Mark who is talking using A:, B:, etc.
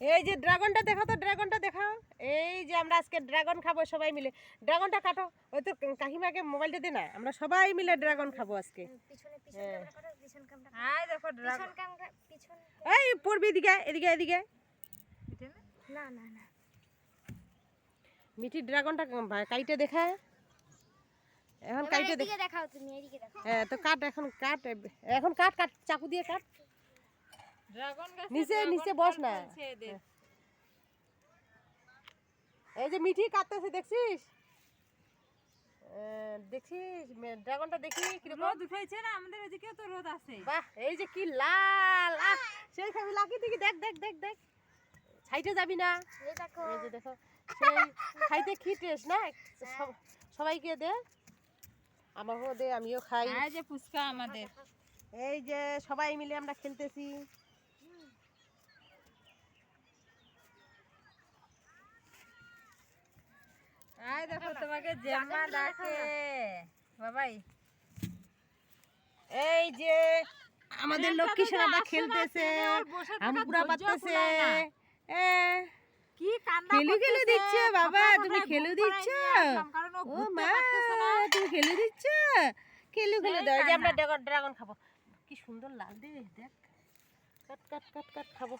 A: এই যে ড্রাগনটা দেখো তো ড্রাগনটা দেখাও। এই যে আমরা আজকে ড্রাগন খাব সবাই মিলে। ড্রাগনটা কাটো। ওই তো কাহিমাকে মোবাইলটা দে না। আমরা সবাই মিলে ড্রাগন খাব আজকে। হ্যাঁ। এই পড়বি এদিকে এদিকে এদিকে।
B: না? না না
A: মিঠি ড্রাগনটা কাইটে দেখা। এখন কাইটে দেখ।
B: দেখাও তুমি
A: হ্যাঁ তো কাট এখন কাট এখন কাট কাট চাকু দিয়ে কাট। নিচে নিচে বস না। এই যে মিঠি কাটতেছে দেখছিস? দেখছিস? ড্রাগনটা দেখি কীরকম।
C: রোদ উঠেছে না আমাদের তো রোদ আছে।
A: বাহ এই যে কি লাল আহ, সেই খাবি লাকি দেখি দেখ দেখ দেখ দেখ। সাইডে যাবি না।
B: এই দেখো।
A: এই যে দেখো সেই খাইতে কি টেস্ট না? সবাইকে দে। আমাকেও দে আমিও খাই।
C: আয় যে ফুচকা আমাদের।
A: এই যে সবাই মিলে আমরা খেলতেছি।
C: তোমাকে জামা ডাকে। বাবাই।
A: এই যে আমাদের লক্ষ্মী সোনাটা খেলতেছে আমপুরা পাততেছে
C: কি কান্দা
A: খেলু খেলু। দিচ্ছে বাবা তুমি খেলু দিচ্ছ?
C: ও
A: মা তুমি খেলু দিচ্ছ? খেলু খেলু দাও যে আমরা ড্রাগন খাব। কি সুন্দর লাল দে দেখ। কাট কাট কাট কাট খাব।